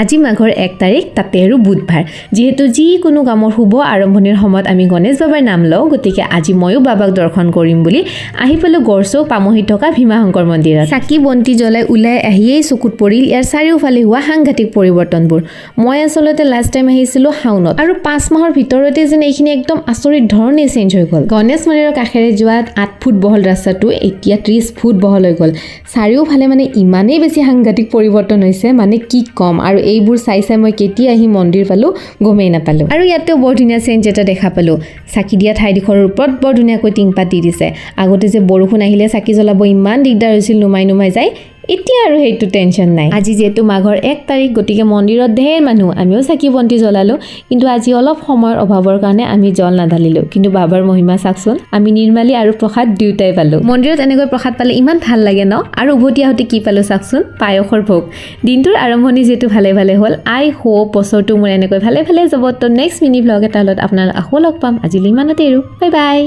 আজি মাঘৰ এক তাৰিখ তাতে আৰু বুধবাৰ। যিহেতু যিকোনো কামৰ শুভ আৰম্ভণিৰ সময়ত আমি গণেশ বাবাৰ নাম লওঁ গতিকে আজি ময়ো বাবাক দৰ্শন কৰিম বুলি আহি পালোঁ গড়চৌ পামহিত থকা ভীমা শংকৰ মন্দিৰত। চাকি বন্তি জ্বলাই ওলাই আহিয়েই চকুত পৰিল ইয়াৰ চাৰিওফালে হোৱা সাংঘাতিক পৰিৱৰ্তনবোৰ। মই আচলতে লাষ্ট টাইম আহিছিলোঁ শাওনত। আৰু পাঁচ মাহৰ ভিতৰতে যেন এইখিনি একদম আচৰিত ধৰণে চেঞ্জ হৈ গ'ল। গণেশ মন্দিৰৰ কাষেৰে যোৱা আঠ ফুট বহল ৰাস্তাটো এতিয়া ত্ৰিছ ফুট বহল হৈ গ'ল। চাৰিওফালে মানে ইমানেই বেছি সাংঘাতিক পৰিৱৰ্তন হৈছে মানে কি ক'ম? আৰু এইবোৰ চাই চাই মই কেতিয়া আহি মন্দিৰ পালোঁ গমেই নাপালোঁ। আৰু ইয়াতেও বৰ ধুনীয়া চেঞ্জ এটা দেখা পালোঁ। চাকি দিয়া ঠাইডোখৰৰ ওপৰত বৰ ধুনীয়াকৈ টিংপাত দি দিছে। আগতে যে বৰষুণ আহিলে চাকি জ্বলাব ইমান দিগদাৰ হৈছিল নুমাই নুমাই যায়। এতিয়া আৰু সেইটো টেনশ্যন নাই। আজি যিহেতু মাঘৰ এক তাৰিখ গতিকে মন্দিৰত ঢেৰ মানুহ আমিও চাকি বন্তি জ্বলালোঁ কিন্তু আজি অলপ সময়ৰ অভাৱৰ কাৰণে আমি জল নাঢালিলোঁ কিন্তু বাবাৰ মহিমা চাওকচোন আমি নিৰ্মালী আৰু প্ৰসাদ দুয়োটাই পালোঁ। মন্দিৰত এনেকৈ প্ৰসাদ পালে ইমান ভাল লাগে ন? আৰু উভতি আহোঁতে কি পালোঁ চাওকচোন পায়সৰ ভোগ। দিনটোৰ আৰম্ভণি যিহেতু ভালে ভালে হ'ল আই হোপ বছৰটো মোৰ এনেকৈ ভালে ভালে যাব। তো নেক্সট মিনি ভ্লগ এটা লগত আপোনালোক আকৌ লগ পাম। আজিলৈ ইমানতে এৰো। Bye bye.